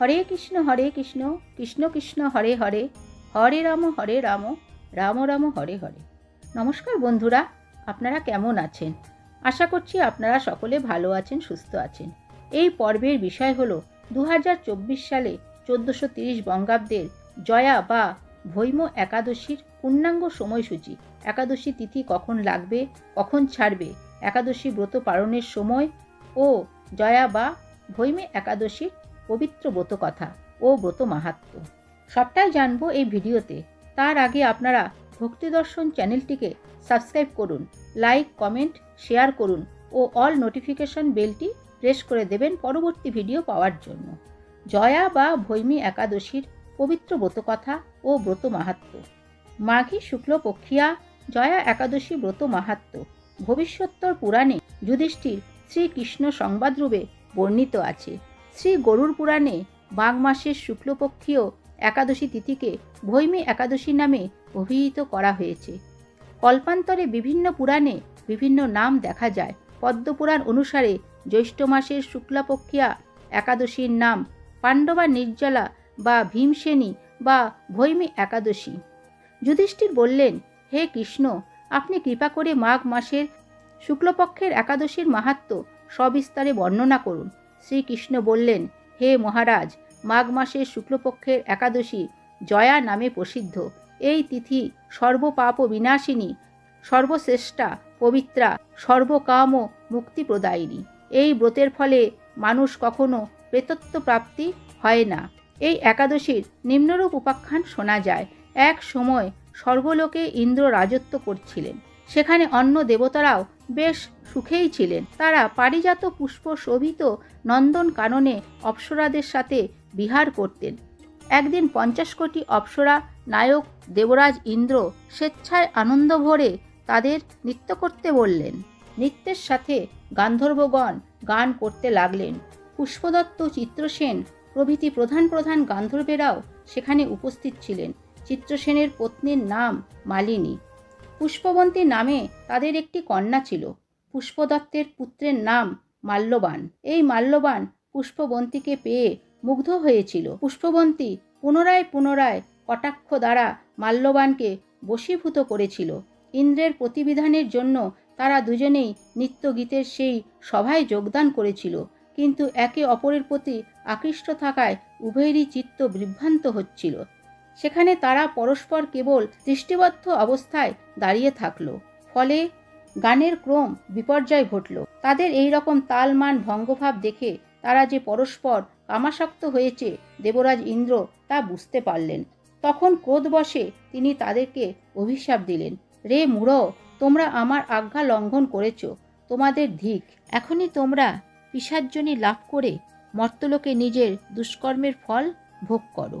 হরে কৃষ্ণ হরে কৃষ্ণ কৃষ্ণ কৃষ্ণ, হরে হরে হরে রাম হরে রাম রাম রাম, হরে হরে। নমস্কার বন্ধুরা, আপনারা কেমন আছেন? আশা করছি আপনারা সকলে ভালো আছেন, সুস্থ আছেন। এই পর্বের বিষয় হলো দু সালে চোদ্দোশো তিরিশ বঙ্গাব্দের জয়া বা ভৈম একাদশীর পূর্ণাঙ্গ সময়সূচি। একাদশী তিথি কখন লাগবে, কখন ছাড়বে, একাদশী ব্রত পালনের সময় ও জয়া বা ভৈমে একাদশীর পবিত্র ব্রত কথা ও ব্রত মাহাত্ম্য সবটাই জানব এই ভিডিওতে। তার আগে আপনারা ভক্তি দর্শন চ্যানেলটিকে সাবস্ক্রাইব করুন, লাইক, কমেন্ট, শেয়ার করুন ও অল নোটিফিকেশন বেলটি প্রেস করে দেবেন পরবর্তী ভিডিও পাওয়ার জন্য। জয়া বা ভৈমী একাদশীর পবিত্র ব্রতকথা ও ব্রত মাহাত্ম্য মাঘী শুক্লপক্ষিয়া জয়া একাদশী ব্রত মাহাত্ম্য ভবিষ্যোত্তর পুরাণে যুধিষ্ঠির শ্রীকৃষ্ণ সংবাদরূপে বর্ণিত আছে। শ্রী গরুর পুরাণে মাঘ মাসের শুক্লপক্ষীয় একাদশী তিথিকে ভৈমী একাদশী নামে অভিহিত করা হয়েছে। কল্পান্তরে বিভিন্ন পুরাণে বিভিন্ন নাম দেখা যায়। পদ্মপুরাণ অনুসারে জ্যৈষ্ঠ মাসের শুক্লাপক্ষিয়া একাদশীর নাম পাণ্ডবা নির্জলা বা ভীমসেনী বা ভৈমী একাদশী। যুধিষ্ঠির বললেন, হে কৃষ্ণ, আপনি কৃপা করে মাঘ মাসের শুক্লপক্ষের একাদশীর মাহাত্ম সবিস্তারে বর্ণনা করুন। শ্রীকৃষ্ণ বললেন, হে মহারাজ, মাঘ মাসের শুক্লপক্ষের একাদশী জয়া নামে প্রসিদ্ধ। এই তিথি সর্বপাপ বিনাশিনী, সর্বশ্রেষ্ঠা পবিত্রা, সর্বকাম মুক্তিপ্রদায়িনী। এই ব্রতের ফলে মানুষ কখনো প্রেতত্ব প্রাপ্তি হয় না। এই একাদশীর নিম্নরূপ উপাখ্যান শোনা যায়। এক সময় স্বর্গলোকে ইন্দ্র রাজত্ব করছিলেন। সেখানে অন্য দেবতারাও বেশ সুখেই ছিলেন। তারা পারিজাত পুষ্প শোভিত নন্দন কাননে অপ্সরাদের সাথে বিহার করতেন। একদিন পঞ্চাশ কোটি অপ্সরা নায়ক দেবরাজ ইন্দ্র স্বেচ্ছায় আনন্দ ভরে তাদের নৃত্য করতে বললেন। নৃত্যের সাথে গান্ধর্বগণ গান করতে লাগলেন। পুষ্পদত্ত চিত্রসেন প্রভৃতি প্রধান প্রধান গান্ধর্বেরাও সেখানে উপস্থিত ছিলেন। চিত্রসেনের পত্নীর নাম মালিনী। পুষ্পবন্তী নামে তাদের একটি কন্যা ছিল। পুষ্পদত্তের পুত্রের নাম মাল্যবান। এই মাল্যবান পুষ্পবন্তীকে পেয়ে মুগ্ধ হয়েছিল। পুষ্পবন্তী পুনরায় পুনরায় কটাক্ষ দ্বারা মাল্যবানকে বশীভূত করেছিল। ইন্দ্রের প্রতিবিধানের জন্য তারা দুজনেই নৃত্যগীতের সেই সভায় যোগদান করেছিল। কিন্তু একে অপরের প্রতি আকৃষ্ট থাকায় উভয়েরই চিত্ত বিভ্রান্ত হচ্ছিল। সেখানে তারা পরস্পর কেবল দৃষ্টিবদ্ধ অবস্থায় দাঁড়িয়ে থাকল। ফলে গানের ক্রম বিপর্যয় ঘটল। তাদের এই রকম তালমান ভঙ্গভাব দেখে তারা যে পরস্পর কামাসক্ত হয়েছে দেবরাজ ইন্দ্র তা বুঝতে পারলেন। তখন ক্রোধবশে তিনি তাদেরকে অভিশাপ দিলেন, রে মূঢ় তোমরা আমার আজ্ঞা লঙ্ঘন করেছ, তোমাদের ধিক। এখনই তোমরা পিসার্জনী লাভ করে মর্তলোকে নিজের দুষ্কর্মের ফল ভোগ করো।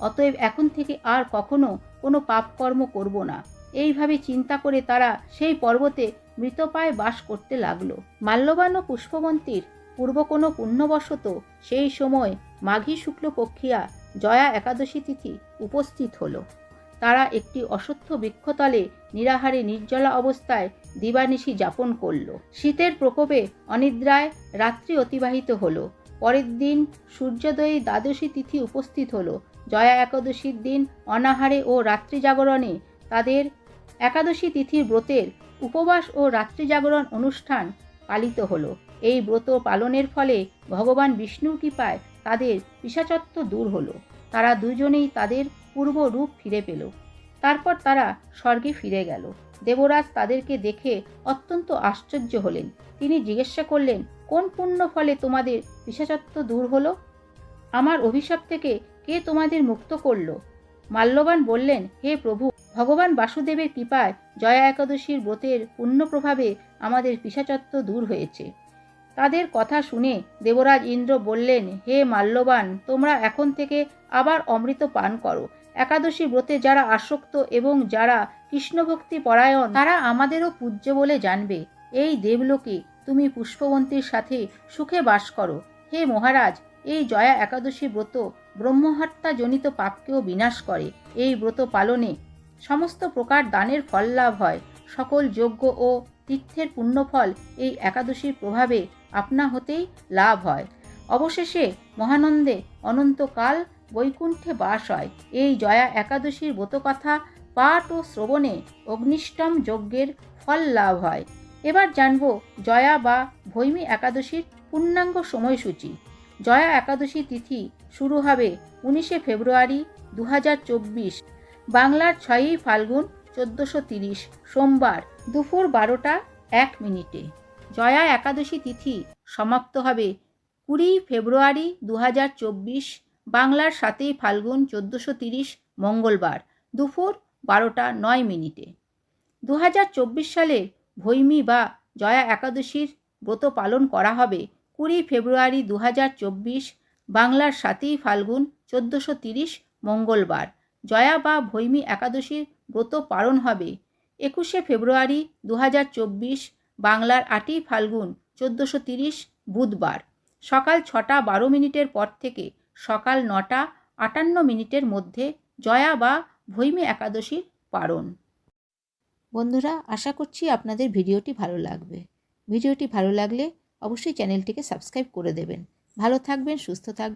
অতএব এখন থেকে আর কখনো কোনো পাপকর্ম করব না। এইভাবে চিন্তা করে তারা সেই পর্বতে মৃতপায় বাস করতে লাগল। মাল্যবান ও পুষ্পবন্তীর পূর্ব কোনো পুণ্যবশত সেই সময় মাঘী শুক্লপক্ষিয়া জয়া একাদশী তিথি উপস্থিত হলো। তারা একটি অসত্য বৃক্ষতলে নিরাহারে নির্জলা অবস্থায় দিবানিশি যাপন করল। শীতের প্রকোপে অনিদ্রায় রাত্রি অতিবাহিত হলো। পরের দিন সূর্যোদয়ী দ্বাদশী তিথি উপস্থিত হলো। জয়া একাদশীর দিন অনাহারে ও রাত্রি জাগরণে তাদের একাদশী তিথির ব্রতের উপবাস ও রাত্রি জাগরণ অনুষ্ঠান পালিত হলো। এই ব্রত পালনের ফলে ভগবান বিষ্ণুর কৃপায় তাদের পিসাচত্ব দূর হলো। তারা দুজনেই তাদের পূর্ব রূপ ফিরে পেল। তারপর তারা স্বর্গে ফিরে গেল। দেবরাজ তাদেরকে দেখে অত্যন্ত আশ্চর্য হলেন। তিনি জিজ্ঞাসা করলেন, কোন পুণ্য ফলে তোমাদের পিসাচত্ব দূর হলো? আমার অভিশাপ থেকে কে তোমাদের মুক্ত করল? মাল্যবান বললেন, হে প্রভু, ভগবান বাসুদেবের কৃপায় জয়া একাদশীর ব্রতের পুণ্য প্রভাবে আমাদের পিসাচত্ব দূর হয়েছে। তাদের কথা শুনে দেবরাজ ইন্দ্র বললেন, হে মাল্যবান, তোমরা এখন থেকে আবার অমৃত পান করো। একাদশী ব্রতে যারা আসক্ত এবং যারা কৃষ্ণভক্তি পরায়ণ, তারা আমাদেরও পূজ্য বলে জানবে। এই দেবলোকে তুমি পুষ্পবন্তীর সাথে সুখে বাস করো। হে মহারাজ, এই জয়া একাদশী ব্রত ব্রহ্মহত্যা জনিত পাপকেও বিনাশ করে। এই ব্রত পালনে সমস্ত প্রকার দানের ফল লাভ হয়। সকল যজ্ঞ ও তীর্থের পুণ্যফল এই একাদশীর প্রভাবে আপনা হতেই লাভ হয়। অবশেষে মহানন্দে অনন্তকাল বৈকুণ্ঠে বাস হয়। এই জয়া একাদশীর ব্রতকথা পাঠ ও শ্রবণে অগ্নিষ্টম যজ্ঞের ফল লাভ হয়। এবার জানব জয়া বা ভৈমী একাদশীর পূর্ণাঙ্গ সময়সূচি। জয়া একাদশী তিথি শুরু হবে উনিশে ফেব্রুয়ারি দু হাজার চব্বিশ। বাংলার ছয়ই ফাল্গুন চোদ্দোশো তিরিশ, সোমবার দুপুর বারোটা এক মিনিটে। জয়া একাদশী তিথি সমাপ্ত হবে কুড়ি ফেব্রুয়ারি দু হাজার চব্বিশ, বাংলার সাতই ফাল্গুন চোদ্দোশো তিরিশ, মঙ্গলবার দুপুর বারোটা নয় মিনিটে। দু হাজার চব্বিশ সালে ভৈমী বা জয়া একাদশীর ব্রত পালন করা হবে কুড়ি ফেব্রুয়ারি দু হাজার চব্বিশ, বাংলার সাতই ফাল্গুন চোদ্দোশো তিরিশ, মঙ্গলবার। জয়া বা ভৈমী একাদশীর ব্রত পালন হবে। একুশে ফেব্রুয়ারি দু হাজার চব্বিশ, বাংলার আটই ফাল্গুন চোদ্দোশো তিরিশ, বুধবার। সকাল ছটা বারো মিনিটের পর থেকে সকাল নটা আটান্ন মিনিটের মধ্যে জয়া বা ভৈমী একাদশীর পারণ বন্ধুরা, আশা করছি আপনাদের ভিডিওটি ভালো লাগবে। ভিডিওটি ভালো লাগলে অবশ্যই চ্যানেলটিকে সাবস্ক্রাইব করে দেবেন। ভালো থাকবেন সুস্থ থাকবেন।